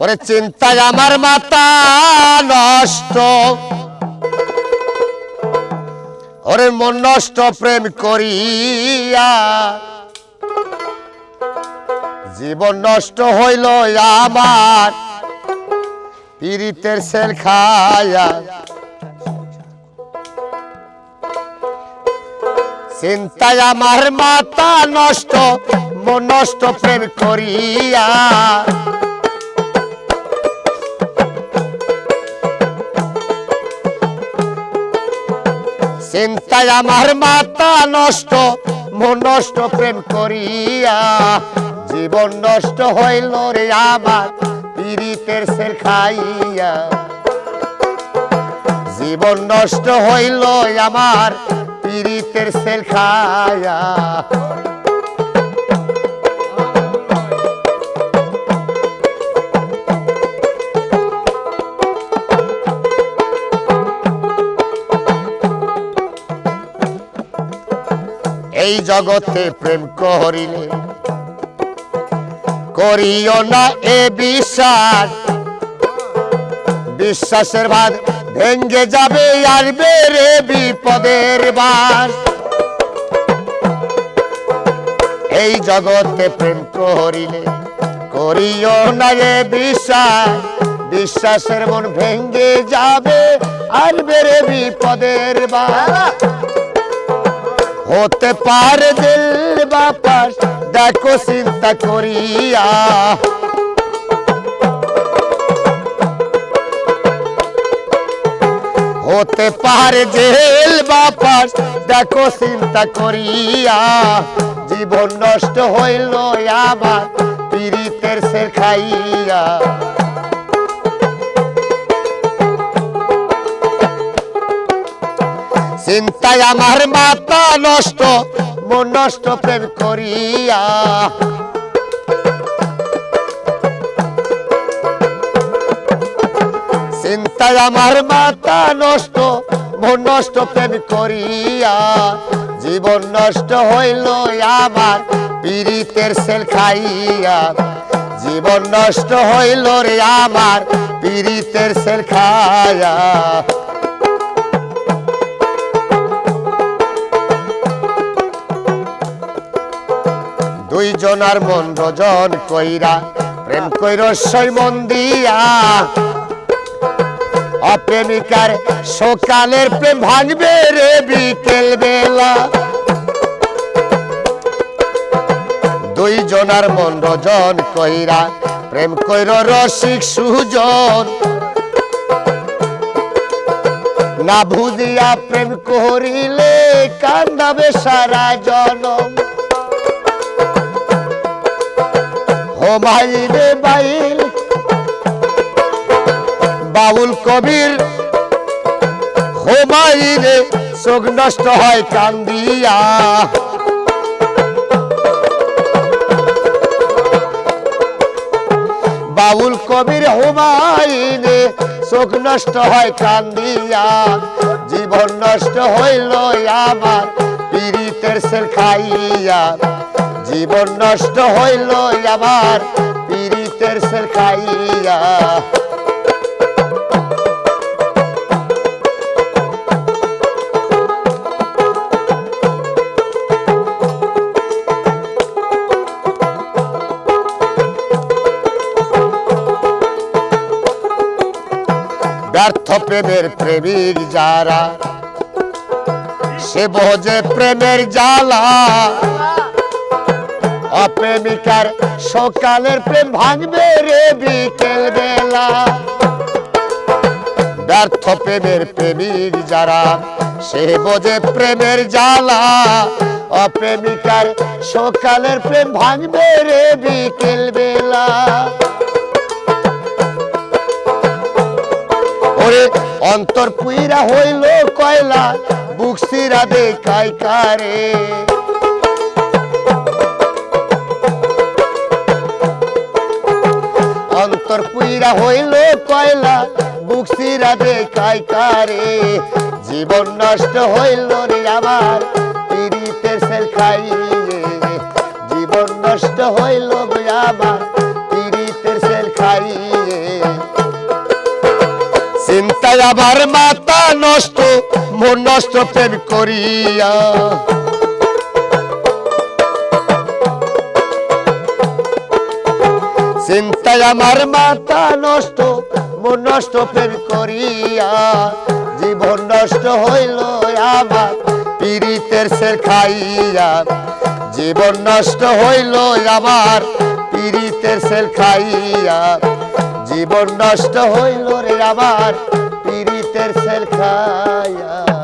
ওরে চিন্তায় আমার মাথা নষ্ট। ওরে মন নষ্ট প্রেম করিয়া, জীবন নষ্ট হইল আমার, পীড়িতের সেল খায়া। চিন্তায় আমার মাথা নষ্ট, মন নষ্ট প্রেম করিয়া। চিন্তায় আমার মাথা নষ্ট, মন নষ্ট, প্রেম করিয়া জীবন নষ্ট হইল রে আমার, পীড়িতের সের খাইয়া। জীবন নষ্ট হইল আমার, পীড়িতের সের খাইয়া। এই জগতে প্রেম করিলে। করিও না এ বিশ্বাস। বিশ্বাসের বাদ ভেঙ্গে যাবে আর বেড়ে বিপদের বাস। এই জগতে প্রেম করিলে, করিও না এ বিশ্বাস। বিশ্বাসের মন ভেঙ্গে যাবে আর বেড়ে বিপদের বাস। হতে পারে দিল বাপাস দেখো চিন্তা করিয়া। হতে পারে জেল বাপাস, দেখো চিন্তা করিয়া। জীবন নষ্ট হইল আবার পীড়িতের সের খাইয়া। চিন্তায় আমার মাথা নষ্ট, মন নষ্ট প্রেম করিয়া। চিন্তায় আমার মাথা নষ্ট, মন নষ্ট প্রেম করিয়া। জীবন নষ্ট হইল আমার পীড়িতের সেল খাইয়া। জীবন নষ্ট হইল রে আমার পীড়িতের সেল খাইয়া। দুই জনার মন রজন কইরা, প্রেম কইর সই মন দিয়া অপ্রেমিকার সকালের প্রেম ভাঙবে রে বিকেল বেলা। দুই জনার মন রজন কইরা, প্রেম কইর রসিক সুজন। না বুঝিয়া প্রেম করিলে কান্দাবে সারা জনম। হোমাইলে বাইল বাউল কবির হোমাইলে চোখ নষ্ট হয় কান্দিয়া। বাউল কবির হোমাইলে চোখ নষ্ট হয় কান্দিয়া। জীবন নষ্ট হইল আমার, পীড়িতের সেল খাইয়া। জীবন নষ্ট হইল আমার পীড়িতের সেল খাইয়া ব্যর্থ প্রেমের প্রেমিক যারা, সে বোঝে প্রেমের জ্বালা। অপ্রেমিকার সকালের প্রেম ভাঙবে রে বিকেল বেলা। ব্যর্থ প্রেমের প্রেমিক যারা, সে বোঝে প্রেমের জ্বালা। অপ্রেমিকার সকালের প্রেম ভাঙবে রে বিকেল বেলা। ওরে অন্তর পুইরা হইল কয়লা, বুক সিরা দে কারে। তোর পুইরা হইল কয়লা বুকসিরা দে দেখাই কারে? জীবন নষ্ট হইল রে আমার পিড়িতে সেল খাইয়ে জীবন নষ্ট হইল আমার পিড়িতে সেল খাইয়ে চিন্তায় আবার মাথা নষ্ট, মন নষ্ট প্রেম করিয়া। চিন্তায় আমার মাথা নষ্ট, মন নষ্ট প্রেম করিয়া, জীবন নষ্ট হইল আমার, পীড়িতের সের খাইয়া। জীবন নষ্ট হইল আমার, পীড়িতের সেল খাইয়া। জীবন নষ্ট হইল রে আমার, পীড়িতের সেল খাইয়া।